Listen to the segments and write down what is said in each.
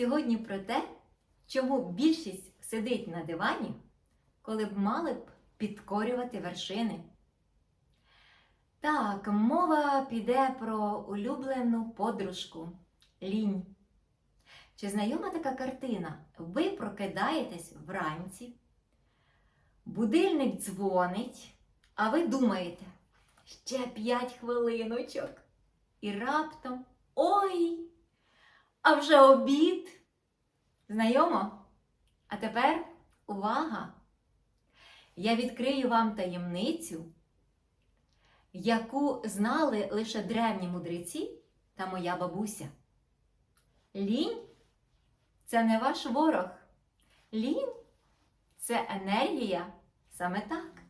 Сьогодні про те, чому більшість сидить на дивані, коли б мали б підкорювати вершини. Так, мова піде про улюблену подружку лінь. Чи знайома така картина? Ви прокидаєтесь вранці, будильник дзвонить, а ви думаєте, ще п'ять хвилиночок. І раптом ой! А вже обід. Знайомо? А тепер увага! Я відкрию вам таємницю, яку знали лише древні мудреці та моя бабуся. Лінь це не ваш ворог. Лінь це енергія саме так.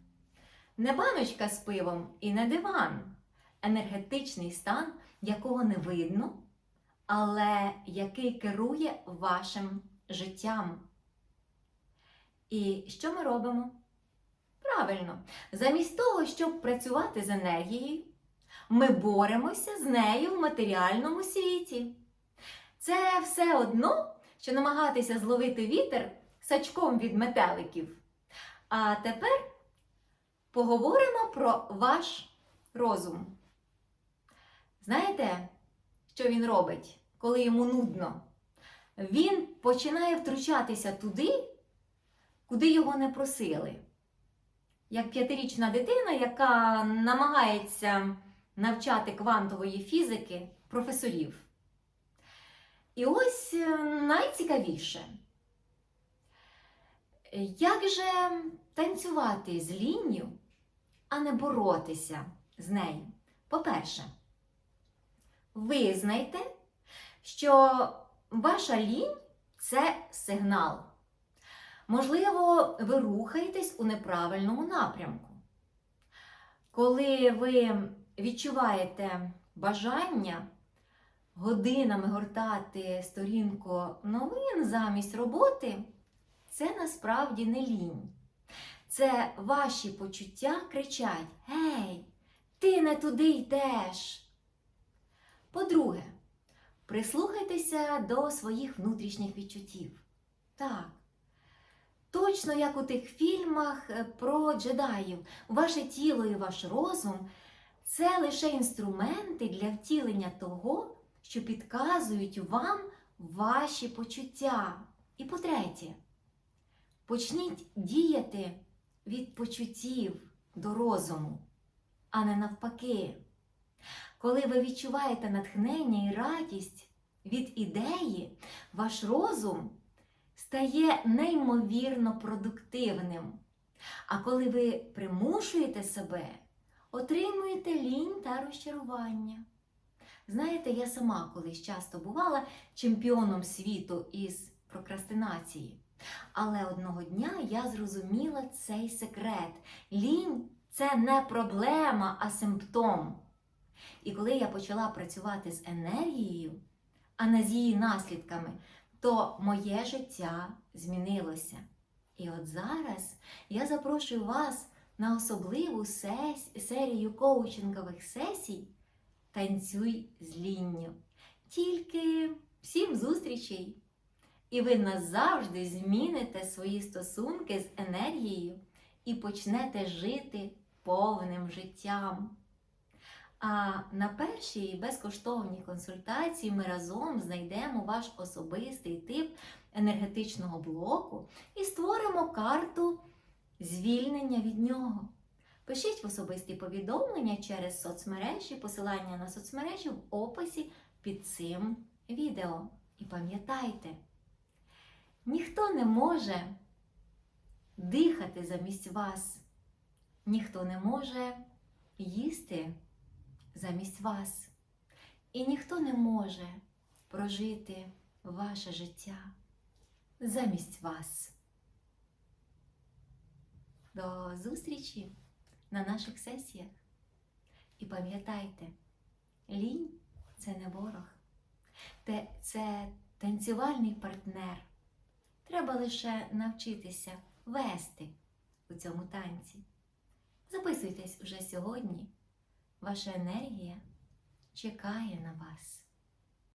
Не баночка з пивом і не диван. Енергетичний стан, якого не видно, але який керує вашим життям. І що ми робимо? Правильно, замість того, щоб працювати з енергією, ми боремося з нею в матеріальному світі. Це все одно, що намагатися зловити вітер сачком від метеликів. А тепер поговоримо про ваш розум. Знаєте, що він робить, коли йому нудно? Він починає втручатися туди, куди його не просили. Як п'ятирічна дитина, яка намагається навчати квантової фізики професорів. І ось е, найцікавіше. Як же танцювати з лінню, а не боротися з нею? По-перше, визнайте, що ваша лінь це сигнал. Можливо, ви рухаєтесь у неправильному напрямку. Коли ви відчуваєте бажання годинами гортати сторінку новин замість роботи, це насправді не лінь. Це ваші почуття кричать: Гей, ти не туди йдеш. По-друге, прислухайтеся до своїх внутрішніх відчуттів. Так. Точно як у тих фільмах е, про джедаїв, ваше тіло і ваш розум це лише інструменти для втілення того, що підказують вам ваші почуття. І по-третє, почніть діяти від почуттів до розуму, а не навпаки. Коли ви відчуваєте натхнення і радість від ідеї, ваш розум стає неймовірно продуктивним. А коли ви примушуєте себе, отримуєте лінь та розчарування. Знаєте, я сама колись часто бувала чемпіоном світу із прокрастинації. Але одного дня я зрозуміла цей секрет. Лінь це не проблема, а симптом. І коли я почала працювати з енергією, а не з її наслідками, то моє життя змінилося. І от зараз я запрошую вас на особливу серію коучингових сесій Танцюй з лінню. Тільки всім зустрічей! І ви назавжди зміните свої стосунки з енергією і почнете жити повним життям. А на першій безкоштовній консультації ми разом знайдемо ваш особистий тип енергетичного блоку і створимо карту звільнення від нього. Пишіть в особисті повідомлення через соцмережі, посилання на соцмережі в описі під цим відео. І пам'ятайте, ніхто не може дихати замість вас, ніхто не може їсти замість вас. І ніхто не може прожити ваше життя замість вас. До зустрічі на наших сесіях. І пам'ятайте, лінь це не ворог, це танцювальний партнер. Треба лише навчитися вести у цьому танці. Записуйтесь уже сьогодні. Ваша енергія чекає на вас.